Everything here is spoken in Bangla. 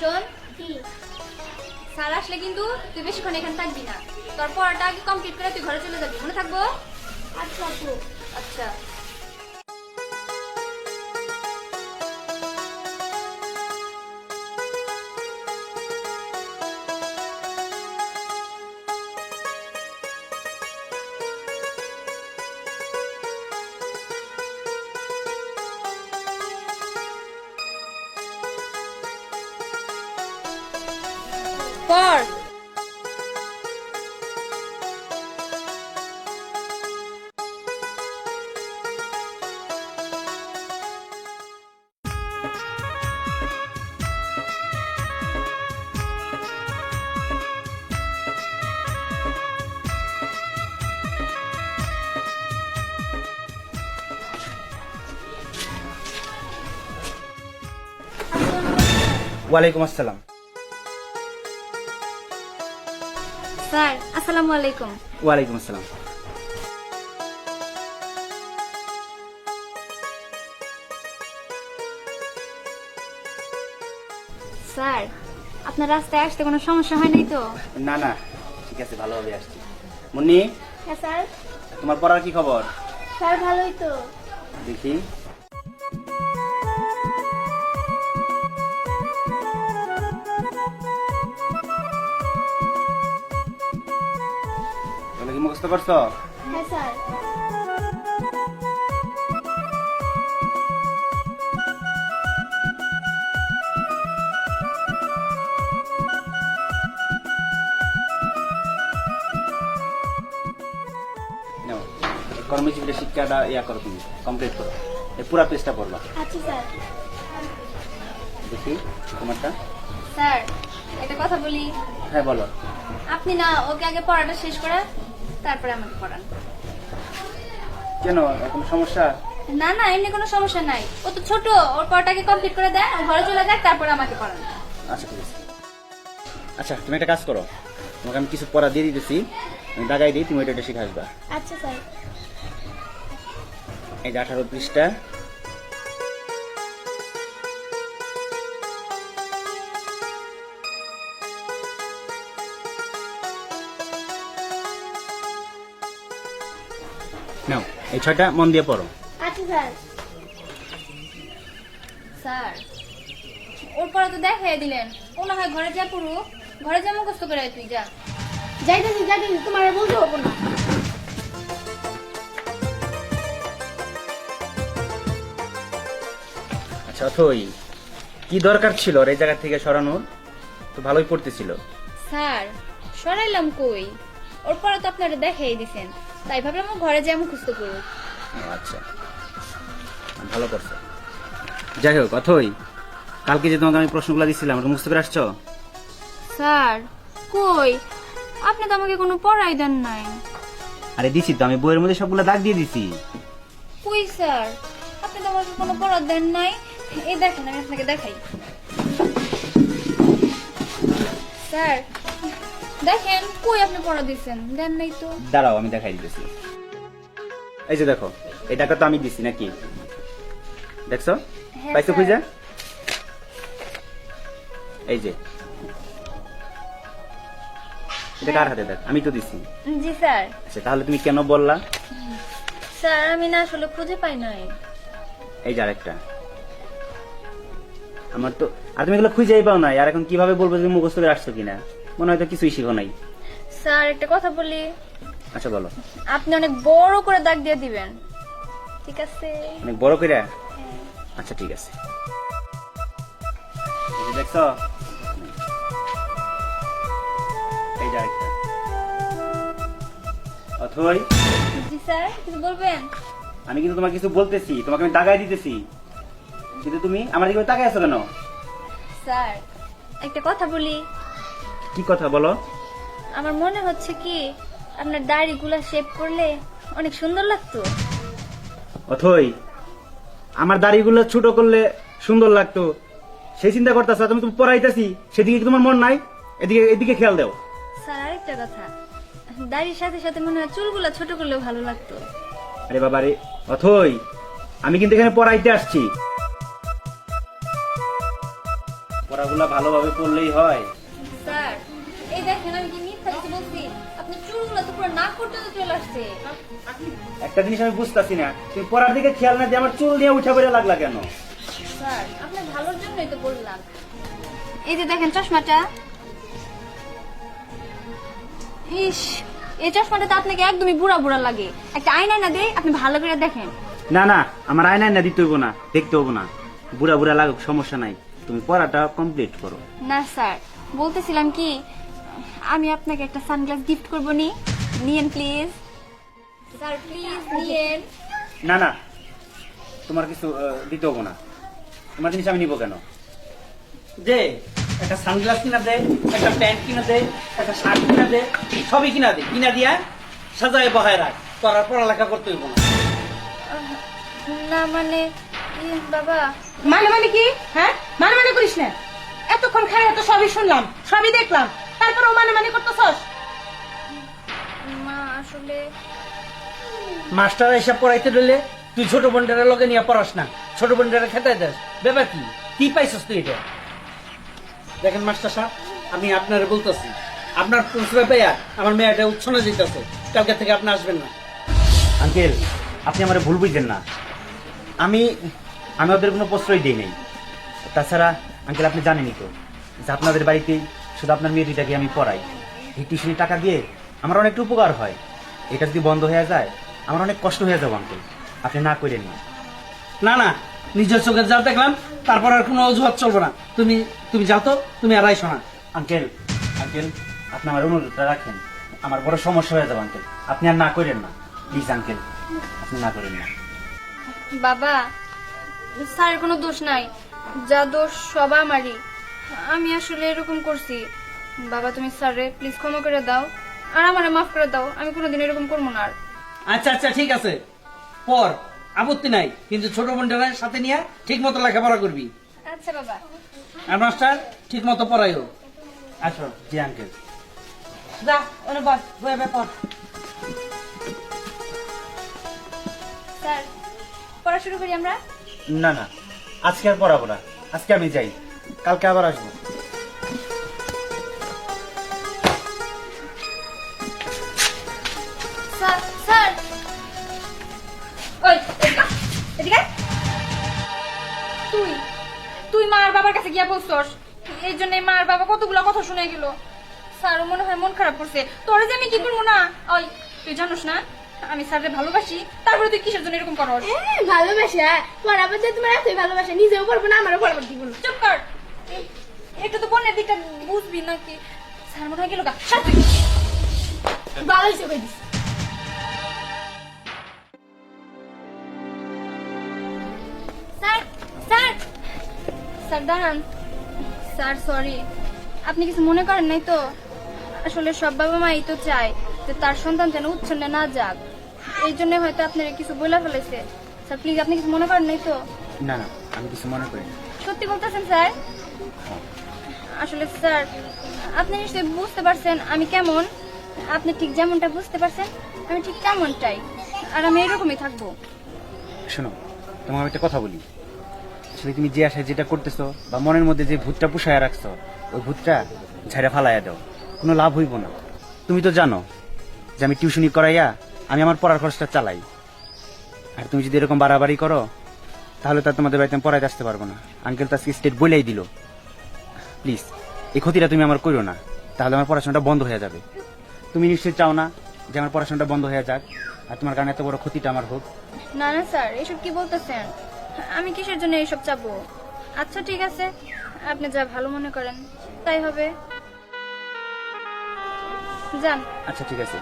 শোন কি? স্যার আসলে কিন্তু তুই বেশিক্ষণ এখানে থাকবি না। তোর পড়াটা আগে কমপ্লিট করে তুই ঘরে চলে যাবি। মনে থাকব? আচ্ছা আচ্ছা। ওয়ালাইকুম আসসালাম। স্যার আসসালামু আলাইকুম। ওয়ালাইকুম আসসালাম। স্যার আপনার রাস্তায় আসতে কোনো সমস্যা হয় নাই তো? না না ঠিক আছে ভালোভাবে আসছি। মুন্নি? হ্যাঁ স্যার। তোমার পড়ার কি খবর? স্যার ভালোই তো। দেখি। কি মুখস্থ হ্যাঁ স্যার। নাও শিক্ষাটা ইয়া করো তুমি কমপ্লিট করো। এই পুরা পেজটা পড়বা। আচ্ছা স্যার। দেখি তোমারটা। স্যার একটা কথা বলি। হ্যাঁ বলো। আপনি না ওকে আগে পড়াটা শেষ করে তারপরে আমাকে পড়ান। কেন? এখন সমস্যা? না না এমনি কোনো সমস্যা নাই। ও তো ছোট ওর পড়াটাকে কমপ্লিট করে দেয় ও ঘরে চলে যাক তারপরে আমাকে পড়ান। আচ্ছা ঠিক আছে। আচ্ছা তুমি একটা কাজ করো। তোমাকে আমি কিছু পড়া দিয়ে দিতেছি। আমি দাগাই দিই তুমি ওইটা এটা শিখে আসবা। আচ্ছা স্যার। এই যে আঠারো পৃষ্ঠা। নাও এই ছয়টা মন দিয়ে পড়ো। আচ্ছা স্যার। স্যার ওর পড়া তো দেখাই দিলেন। ও না হয় ঘরে যা পড়ু ঘরে যা মুখস্থ করে তুই যা। যাইতেছি যাইতেছি তোমার বলতে হব না। আচ্ছা অথই কি দরকার ছিল ওর এই জায়গা থেকে সরানোর? তো ভালোই পড়তেছিল। স্যার সরাইলাম কই? ওর পরে তো আপনারা দেখাই দিছেন। তাই ভাবলাম ও ঘরে মুখস্থ করুক ও আচ্ছা। ভালো করছ। যাই হোক অথই কালকে যে তোমাকে আমি প্রশ্নগুলো দিচ্ছিলাম ওটা মুখস্থ করে আসছো? স্যার কই? আপনি তো আমাকে কোনো পড়াই দেন নাই। আরে দিছি তো আমি বইয়ের মধ্যে সবগুলো দাগ দিয়ে দিছি। কই স্যার? আপনি তো আমাকে কোনো পড়া দেন নাই। এই দেখেন আমি আপনাকে দেখাই। স্যার দেখেন কই আপনি পড়া দিছেন? দেন নাই তো। দাঁড়াও আমি দেখাই দিতেছি। এই যে দেখো এই টাকা তো আমি দিছি নাকি? দেখছ? হ্যাঁ, পাইছো। খুঁজা? এই যে। এটা কার হাতে দেখ? আমি তো দিছি। জি স্যার। আচ্ছা তাহলে তুমি কেন বললা? স্যার আমি না আসলে খুঁজে পাই নাই। এই যে আরেকটা। আমার তো আর তুমি এগুলো খুঁজেই পাও না আর এখন কীভাবে বলব তুমি মুখস্থ করে আসছো কিনা? মনে হয় তো কিছুই শিখো নাই। স্যার একটা কথা বলি। আচ্ছা বলো। আপনি অনেক বড় করে দাগ দিয়ে দিবেন। ঠিক আছে? অনেক বড় করে? আচ্ছা ঠিক আছে। দেখছ? এই যে আরেকটা। অথই। জি স্যার কিছু বলবেন? আমি কিন্তু তোমাকে কিছু বলতেছি তোমাকে আমি তাকাই দিতেছি। কিন্তু তুমি আমার দিকে তাকাই আছো কেন? স্যার একটা কথা বলি। কি কথা বলো? আমার মনে হচ্ছে কি আপনার দাড়িগুলা শেভ করলে অনেক সুন্দর লাগতো। অথই আমার দাড়িগুলো ছোট করলে সুন্দর লাগতো। সেই চিন্তা করতেছ তুমি তুমি পড়াইতেছি সেদিকে কি তোমার মন নাই? এদিকে এদিকে খেয়াল দাও। স্যার আরেকটা কথা দাড়ির সাথে সাথে মনে হয় চুলগুলা ছোট করলেও ভালো লাগতো। আরে বাবা রে অথই আমি কিন্তু এখানে পড়াইতে আসছি। পড়াগুলা ভালোভাবে পড়লেই হয়। স্যার এই দেখেন আমি কি মিথ্যা কিছু বলছি আপনার চুলগুলো তো পুরো নাক পর্যন্ত চলে আসছে। একটা জিনিস আমি বুঝতেছি না তুমি পড়ার দিকে খেয়াল না দিয়ে আমার চুল উঠে পড়ে লাগলা কেন? স্যার আপনার ভালোর জন্যই তো বললাম। এই যে দেখেন চশমাটা। ইস এই চশমাটা তো আপনাকে একদমই বুড়া বুড়া লাগে। একটা আয়না না দেয় আপনি ভালো করে দেখেন। না না আমার আয়নায় না দিতে হইব না দেখতে হব না। বুড়া বুড়া লাগুক সমস্যা নাই। তুমি পড়াটা কমপ্লিট করো। না স্যার। বলতেছিলাম কি আমি আপনাকে একটা সানগ্লাস গিফট করব নি। নিয়েন প্লিজ। স্যার প্লিজ নিয়েন। না না তোমার কিছু দিতে হব না। তোমার জিনিস আমি নিবো কেন? দে একটা সানগ্লাস কিনা দে একটা প্যান্ট কিনা দে একটা শার্ট কিনা দে সবই কিনা দে। কিনা দিয়া সাজায় বহায় রাখ। তোর আর পড়ালেখা করতে হইব না। না মানে বাবা। মানে মানে কি? হ্যাঁ? মানে মানে করিস না। এতক্ষণ খাই তো সবই শুনলাম সবই দেখলাম। তারপরে মানে মানে করতেছস? মা আসলে মাস্টার এসব পড়াইতে দিলে তুই ছোট বোনটারে লগে নিয়ে পড়াস না। ছোট বোনটারে খেতে দেস। ব্যাপার কি? কি পাইছস তুই এটা? দেখেন মাস্টার সাহেব আমি আপনারে বলতেছি আপনার প্রশ্রয় পেয়া আমার মেয়েটা উচ্ছন্ন দিতেছে কালকে থেকে আপনি আসবেন না। আঙ্কেল আপনি আমার ভুল বুঝছেন না। আমি আমি ওদের কোনো প্রশ্রয় দিই নাই। তাছাড়া আঙ্কেল আপনি জানেনই তো যে আপনাদের বাড়িতেই শুধু আপনার মেয়ে দুইটাকে আমি পড়াই। এই টিউশনি টাকা দিয়ে আমার অনেকটা উপকার হয়। এটা যদি বন্ধ হয়ে যায় আমার অনেক কষ্ট হয়ে যাবে আঙ্কেল। আপনি না করেন না। না না নিজের চোখে যা দেখলাম তারপর আর কোনো অজুহাত চলবে না। তুমি তুমি যাও তো তুমি আর আইসো না। আঙ্কেল আঙ্কেল আপনি আমার অনুরোধটা রাখেন। আমার বড় সমস্যা হয়ে যাবে আঙ্কেল। আপনি আর না করেন না। প্লিজ আঙ্কেল আপনি না করেন না। বাবা স্যারের কোনো দোষ নাই। যা দোষ সব আমারই। আমি আসলে এরকম করছি। বাবা তুমি স্যারে প্লিজ ক্ষমা করে দাও। আর আমারে মাফ করে দাও। আমি কোনোদিন এরকম করব না আর। আচ্ছা আচ্ছা ঠিক আছে। পর আপত্তি নাই। কিন্তু ছোট বোনটার সাথে নিয়ে ঠিক মতো লেখাপড়া করবি। আচ্ছা বাবা। আর মাস্টার ঠিক মতো পড়াইও। আসো জি আঙ্কেল। যা ওনে বল বয়ে ব্যাপার স্যার পড়া শুরু করি আমরা? না না। আজকে আর পড়াবো না। আজকে আমি যাই। কালকে আবার আসব। তুই তুই মার বাবার কাছে গিয়া বলছস। এই জন্য মার বাবা কতগুলো কথা শুনে গেল। স্যার মনে হয় মন খারাপ করছে। তোরে যে আমি কি করব না? ওই, তুই জানোস না? আমি স্যাররে ভালোবাসি তারপরে তুই কিসের জন্য এরকম করস? এ, ভালোবাসা পড়াবো যে তোমার এতই ভালোবাসা নিজেও পড়ব না আমারও পড়াবার দিব না চুপ কর। একটু তো বোনের দিকটা বুঝবি নাকি? স্যার মনে হয় গেল গা। ভালো হয়েছে কই দিস? স্যার দাঁড়ান। স্যার সরি আপনি কিছু মনে করেন নাই তো? আসলে সব বাবা মাই তো চায় যে তার সন্তান যেন উচ্ছন্নে না যাক। এই জন্য হয়তো আপনার কিছু বলে ফেলেছে স্যার প্লিজ আপনি কিছু মনে করেন নাই তো? না না আমি কিছু মনে করি সত্যি বলতেছেন স্যার? আসলে স্যার আপনি নিশ্চয়ই বুঝতে পারছেন আমি কেমন। আপনি ঠিক যেমনটা বুঝতে পারছেন আমি ঠিক তেমনটাই। আর আমি এরকমই থাকব। শোনো তোমাকে আমি একটা কথা বলি। আসলে তুমি যে আশায় যেটা করতেছো বা মনের মধ্যে যে ভূতটা পুষায় রাখছো ওই ভূতটা ঝাড়া ফালাইয়া দাও। কোনো লাভ হইব না। তুমি তো জানো যে আমি টিউশনি করাইয়া আমি আমার পড়ার খরচটা চালাই। আর তুমি যদি এরকম বাড়াবাড়ি করো তাহলে তো তোমাদের বাড়িতে আমি পড়াইতে আসতে পারব না। আঙ্কেল তো আজকে স্টেট বলেই দিল। প্লিজ এই ক্ষতিটা তুমি আমার করো না। তাহলে আমার পড়াশোনাটা বন্ধ হয়ে যাবে। তুমি নিশ্চয়ই চাও না যে আমার পড়াশোনাটা বন্ধ হয়ে যাক আর তোমার কারণে এত বড় ক্ষতিটা আমার হোক। না না স্যার এসব কি বলতেছেন? আমি কিসের জন্য এইসব চাবো? আচ্ছা ঠিক আছে। আপনি যা ভালো মনে করেন তাই হবে। যান। আচ্ছা ঠিক আছে।